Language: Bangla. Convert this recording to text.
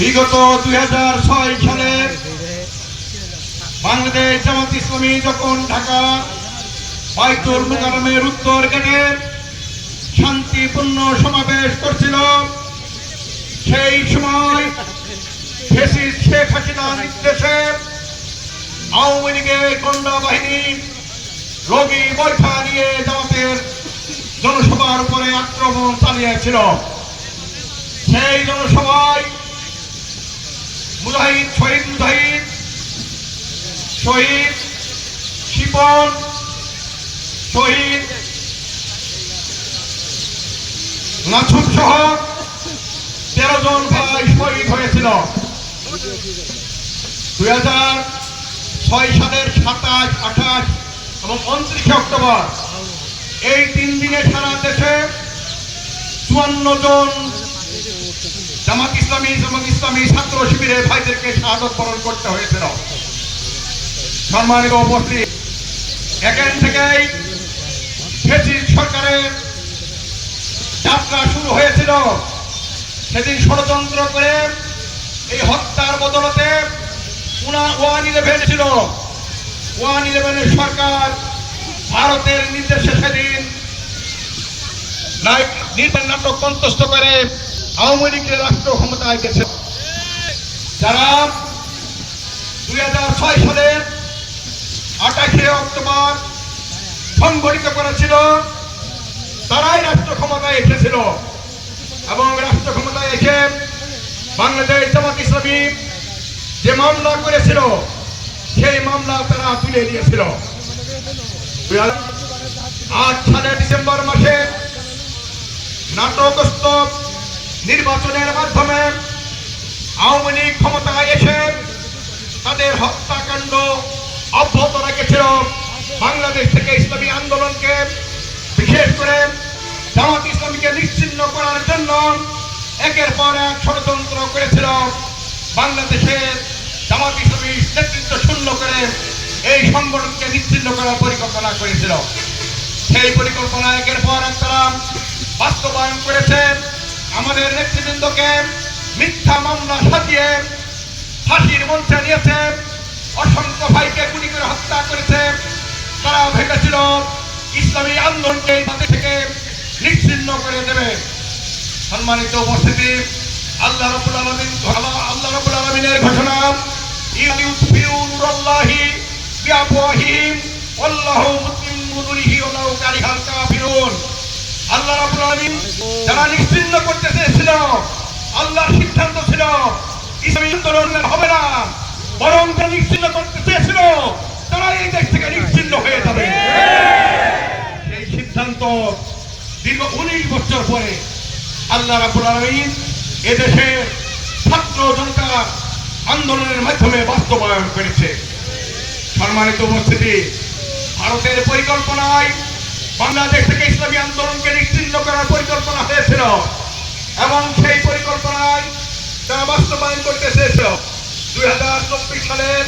বিগত দুই সালে বাংলাদেশ জামাত ইসলামী যখন ঢাকা বাইতুল মুকারমের উত্তর গেটে শান্তিপূর্ণ সমাবেশ করছিল, সেই সময় ফেসিস শেখ হাসিনা নির্দেশে আওয়ামী লীগের গন্ডা বাহিনী রোগী বৈঠা নিয়ে জামাতের জনসভার উপরে আক্রমণ চালিয়েছিল। সেই জনসভায় মুজাহিদ, শহীদ মুজাহিদ, শহীদ শিপন, শহীদ নাছুক সহ তেরো জন ভাই শহীদ হয়েছিল। দুই হাজার ছয় সালের সাতাশ, আঠাশ এবং উনত্রিশে অক্টোবর এই তিন দিনে সারা দেশে চুয়ান্ন জন জামাত ইসলামী জামাত ইসলামী ছাত্র শিবিরে ভাইদেরকে শাহাদত বরণ করতে হয়েছিল সম্মানিত উপস্থিত, এখান থেকেই ফেসিস সরকারের যাত্রা শুরু হয়েছিল। সেদিন ষড়যন্ত্র করে এই হত্যার বদলতে ওয়ান ইলেভেন ছিল। ওয়ান ইলেভেনের সরকার ভারতের নির্দেশে সেদিন নাটক কন্তস্থ করে আওয়ামী লীগের রাষ্ট্র ক্ষমতায় গেছে। যারা দুই হাজার ছয় সালের আঠাশে অক্টোবর সংগঠিত করেছিল, তারাই রাষ্ট্র ক্ষমতায় এসেছিল এবং রাষ্ট্র ক্ষমতায় এসে বাংলাদেশ জামাত ইসলামী যে মামলা করেছিল, সেই মামলা তারা তুলে নিয়েছিল। আট সালের ডিসেম্বর মাসে নাটকস্থ নির্বাচনের মাধ্যমে আওয়ামী লীগ ক্ষমতায় এসে তাদের হত্যাকাণ্ড অব্যাহত রেখেছিল। বাংলাদেশ থেকে ইসলামী আন্দোলনকে বিশেষ করে জামাত ইসলামীকে নিশ্চিন্ন করার জন্য একের পর এক ষড়যন্ত্র করেছিল। বাংলাদেশের জামাত ইসলামী নেতৃত্ব শূন্য করে এই সংগঠনকে নিশ্চিন্ন করার পরিকল্পনা করেছিল। সেই পরিকল্পনা একের পর এক তারা বাস্তবায়ন করেছে। আমাদের নেতৃবৃন্দকে মিথ্যা মামলা সাজিয়ে ফাঁসির মঞ্চে নিয়েছে। অসংখ্য ভাইকে গুলি করে হত্যা করেছে। তারা ভেবেছিল ইসলামী আন্দোলনকে মাটি থেকে নিশ্চিন্ন করে দেবে। সম্মানিত উপস্থিতি, আল্লাহ রাব্বুল আলামিন আল্লাহ রাব্বুল আলামিনের ঘোষণা ইউতফিউ নূরাল্লাহি বিআফওয়াহিহিম, ওয়াল্লাহু মুতিম্মু নূরিহি ওয়ালাউ কারিহাল কাফিরুন। আল্লাহ রাব্বুল আলামিন যারা নিশ্চিন্ন করতে চেয়েছিল, আল্লাহর সিদ্ধান্ত ছিল, ইসলামী আন্দোলন হবে না। বরং যারা নিশ্চিন্ন করতে চেয়েছিল তারা এই দেশ থেকে নিশ্চিন্ন হয়ে যাবে। এই সিদ্ধান্ত দীর্ঘ উনিশ বছর পরে আল্লাহ রাবুল আলমিন এদেশের ছাত্র জনতা আন্দোলনের মাধ্যমে বাস্তবায়ন করেছে। সম্মানিত উপস্থিতি, ভারতের পরিকল্পনায় বাংলাদেশ থেকে ইসলামী আন্দোলনকে নিশ্চিন্ন করার পরিকল্পনা হয়েছিল। এবং সেই পরিকল্পনায় তারা বাস্তবায়ন করতে চেয়েছিল। দুই হাজার চব্বিশ সালের